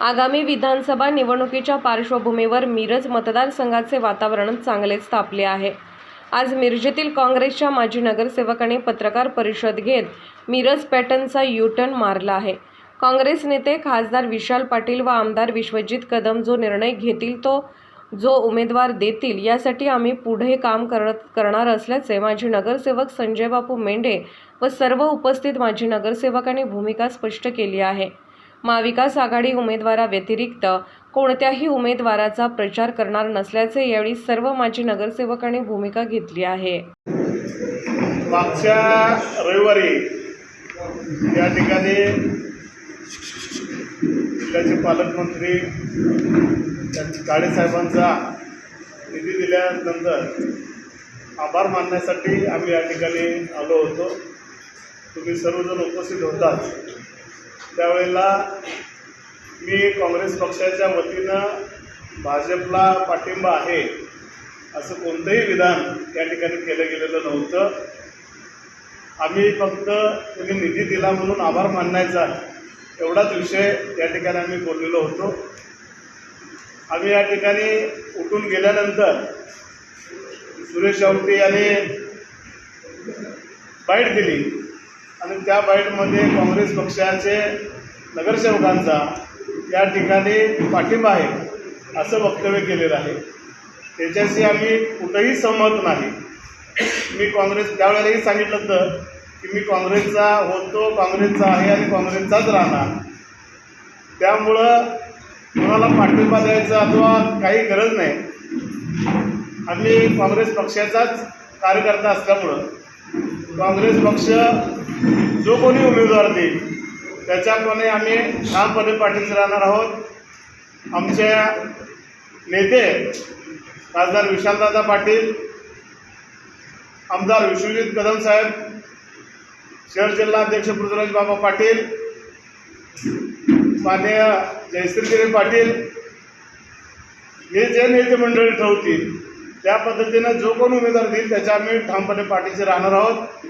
आगामी विधानसभा निवडणुकीच्या पार्श्वभूमीवर मिरज मतदारसंघाचे वातावरण चांगलेच तापले आहे. आज मिरजेतील काँग्रेसच्या माजी नगरसेवकाने पत्रकार परिषद घेत मिरज पॅटर्नचा युटर्न मारला आहे. काँग्रेस नेते खासदार विशाल पाटील व आमदार विश्वजित कदम जो निर्णय घेतील तो जो उमेदवार देतील यासाठी आम्ही पुढे काम करत करणार असल्याचे माजी नगरसेवक संजय बापू मेंढे व सर्व उपस्थित माजी नगरसेवकांनी भूमिका स्पष्ट केली आहे. महाविकास आघाडी उमेदवाराव्यतिरिक्त कोणत्याही उमेदवाराचा प्रचार करणार नसल्याचे यावेळी सर्व माजी नगरसेवकांनी भूमिका घेतली आहे. मागच्या रविवारी या ठिकाणी जिल्ह्याचे पालकमंत्री काळेसाहेबांचा निधी दिल्यानंतर आभार मानण्यासाठी आम्ही या ठिकाणी आलो होतो. तुम्ही सर्वजण उपस्थित होताच. त्यावेळेला मी काँग्रेस पक्षाच्या वतीनं भाजपला पाठिंबा आहे असं कोणतंही विधान त्या ठिकाणी केलं गेलेलं नव्हतं. आम्ही फक्त तुम्ही निधी दिला म्हणून आभार मानण्याचा एवढाच विषय या ठिकाणी आम्ही बोललेलो होतो. आम्ही या ठिकाणी उठून गेल्यानंतर सुरेश आवटी यांनी बाईट दिली. आणि त्या बाईटमध्ये काँग्रेस पक्षाचे नगरसेवकांचा या ठिकाणी पाठिंबा आहे असं वक्तव्य केलेलं आहे. त्याच्याशी आम्ही कुठंही सहमत नाही. मी काँग्रेस त्यावेळेलाही सांगितलं होतं की मी काँग्रेसचा होतो काँग्रेसचा आहे आणि काँग्रेसचाच राहणार. त्यामुळं कोणाला पाठिंबा द्यायचा अथवा काही गरज नाही. आम्ही काँग्रेस पक्षाचाच कार्यकर्ता असल्यामुळं काँग्रेस पक्ष जो कोणी उमेदवार देईल त्याच्याप्रमाणे आम्ही ठामपणे पाठीशी राहणार आहोत. आमच्या नेते खासदार विशालदादा पाटील आमदार विश्वजित कदम साहेब शहर जिल्हाध्यक्ष पृथ्वीराज बाबा पाटील माननीय जयश्रीगिरी पाटील हे जे नेते मंडळी ठेवतील त्या पद्धतीनं जो कोण उमेदवार देईल त्याच्या आम्ही ठामपणे पाठीशी राहणार आहोत.